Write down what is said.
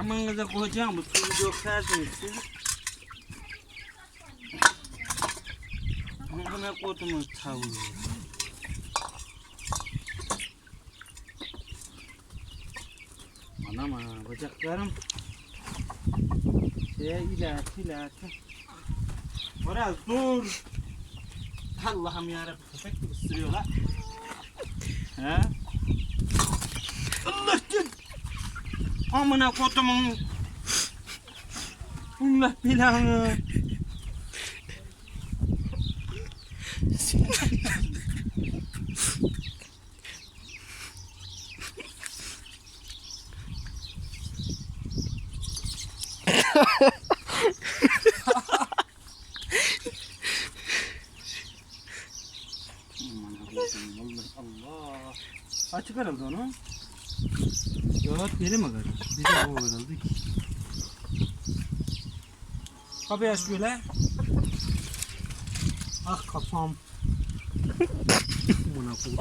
Amanıza koyacağım bu suyu dökersiniz siz. Amına kodumun tavuğu. Anam ana bacaklarım. Şeye ilerti ilerti. Biraz dur. Allah'ım yarabbim köpek gibi ısırıyorlar. He? Allah git. Amına kodumun. Allah belanı. Allah Allah. Açık herhalde onu. Ya deli mi karı? Bir de o herhalde ki. Kapıyı aç böyle. Ah kafam. Buna. Tavuğu.